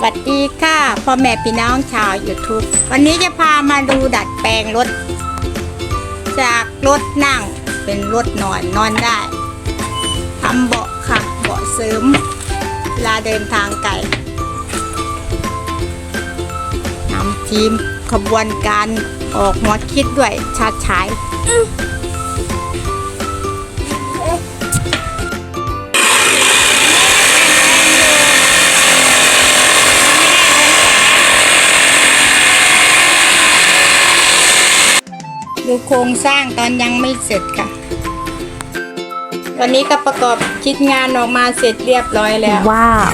สวัสดีค่ะพ่อแม่พี่น้องชาว YouTube วันนี้จะพามาดูดัดแปลงรถ จากรถนั่งเป็นรถนอนนอนได้ทำเบาะค่ะเบาะเสริมเวลาเดินทางไกลนำทีมขบวนการออกหัวคิดด้วยชาติชาย ดูโครงสร้างตอนยังไม่เสร็จค่ะ วันนี้ก็ประกอบชิ้นงานออกมาเสร็จเรียบร้อยแล้ว ว้าว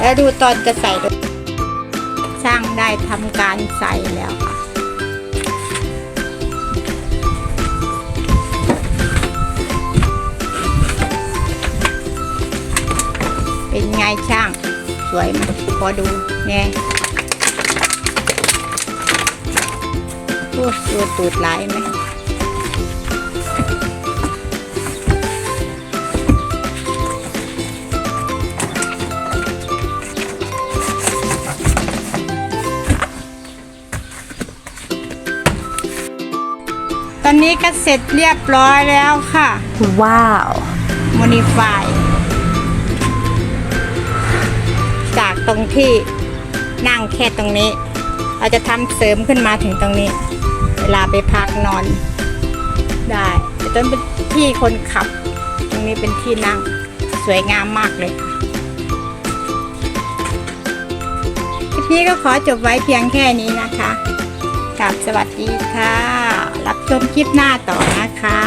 แล้วดูตอนจะใส่ด้วยช่างได้ทำการใส่แล้วค่ะเป็นไงช่าง สวยไหมพอดูไง ตัวตูดลายไหมตอนนี้ก็เสร็จเรียบร้อยแล้วค่ะ ว้าวโมนิฟายจากตรงที่นั่งแค่ตรงนี้ เราจะทำเสริมขึ้นมาถึงตรงนี้ เวลาไปพักนอนได้แต่ต้นเป็นที่คนขับ ตรงนี้เป็นที่นั่งสวยงามมากเลยคลิปนี้ก็ขอจบไว้เพียงแค่นี้นะคะกับสวัสดีค่ะ รับชมคลิปหน้าต่อนะคะ